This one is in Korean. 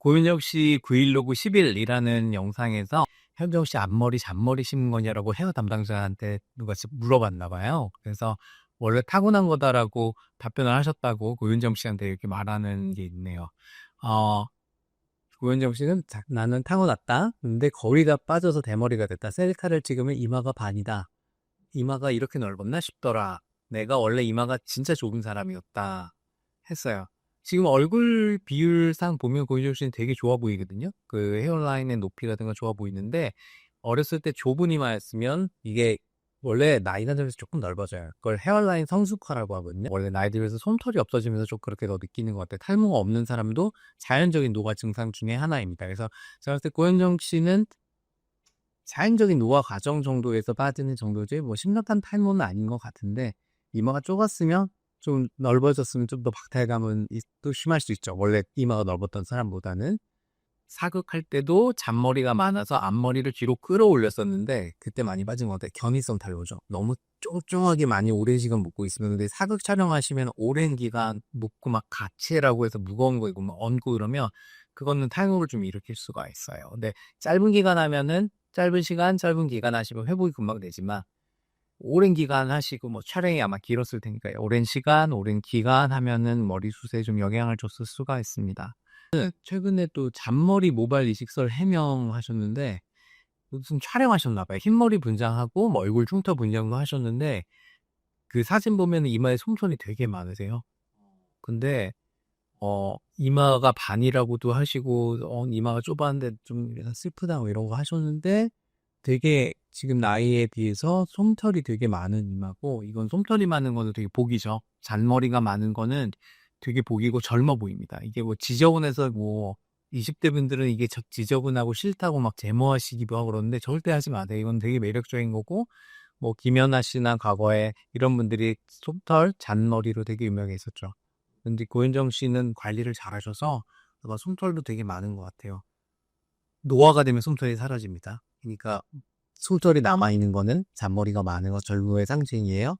고윤정 씨 브이로그 10일이라는 영상에서 현정 씨 앞머리 잔머리 심은 거냐라고 헤어 담당자한테 누가 지- 물어봤나 봐요. 그래서 원래 타고난 거다라고 답변을 하셨다고 고윤정 씨한테 이렇게 말하는 게 있네요. 어, 고윤정 씨는 자- 나는 타고났다. 근데 거리가 빠져서 대머리가 됐다. 셀카를 찍으면 이마가 반이다. 이마가 이렇게 넓었나 싶더라. 내가 원래 이마가 진짜 좁은 사람이었다. 했어요. 지금 얼굴 비율상 보면 고윤정 씨는 되게 좋아 보이거든요. 그 헤어라인의 높이라든가 좋아 보이는데 어렸을 때 좁은 이마였으면 이게 원래 나이가 들면서 조금 넓어져요. 그걸 헤어라인 성숙화라고 하거든요. 원래 나이 들면서 솜털이 없어지면서 좀 그렇게 더 느끼는 것 같아요. 탈모가 없는 사람도 자연적인 노화 증상 중에 하나입니다. 그래서 제가 봤을 때 고현정 씨는 자연적인 노화 과정 정도에서 빠지는 정도지 뭐 심각한 탈모는 아닌 것 같은데 이마가 좁았으면 좀 넓어졌으면 좀 더 박탈감은 이- 또 심할 수 있죠. 원래 이마가 넓었던 사람보다는 사극할 때도 잔머리가 많아서 앞머리를 뒤로 끌어올렸었는데 그때 많이 빠진 것 같아요. 견이성 탈모죠. 너무 쫑쫑하게 많이 오랜 시간 묶고 있으면 근데 사극 촬영하시면 오랜 기간 묶고 막 가치라고 해서 무거운 거 이고 막 얹고 이러면 그거는 탈모를 좀 일으킬 수가 있어요. 근데 짧은 기간 하면은 짧은 시간 짧은 기간 하시면 회복이 금방 되지만 오랜 기간 하시고 뭐 촬영이 아마 길었을 테니까요. 오랜 시간, 오랜 기간 하면은 머리숱에 좀 영향을 줬을 수가 있습니다. 최근에 또 잔머리 모발 이식설 해명하셨는데 무슨 촬영하셨나 봐요. 흰머리 분장하고 뭐 얼굴 흉터 분장도 하셨는데 그 사진 보면 이마에 솜털이 되게 많으세요. 근데 어 이마가 반이라고도 하시고 어 이마가 좁았는데 좀 슬프다 뭐 이런 거 하셨는데 되게 지금 나이에 비해서 솜털이 되게 많은 이마고 이건 솜털이 많은 거는 되게 복이죠. 잔머리가 많은 거는 되게 복이고 젊어 보입니다. 이게 뭐 지저분해서 뭐 20대 분들은 이게 저- 지저분하고 싫다고 막 제모하시기도 하고 그러는데 절대 하지 마세요. 이건 되게 매력적인 거고 뭐 김연아 씨나 과거에 이런 분들이 솜털, 잔머리로 되게 유명했었죠. 근데 고현정 씨는 관리를 잘하셔서 아마 솜털도 되게 많은 것 같아요. 노화가 되면 솜털이 사라집니다. 그러니까 솜털이 남아있는 거는 잔머리가 많은 거 젊음의 상징이에요.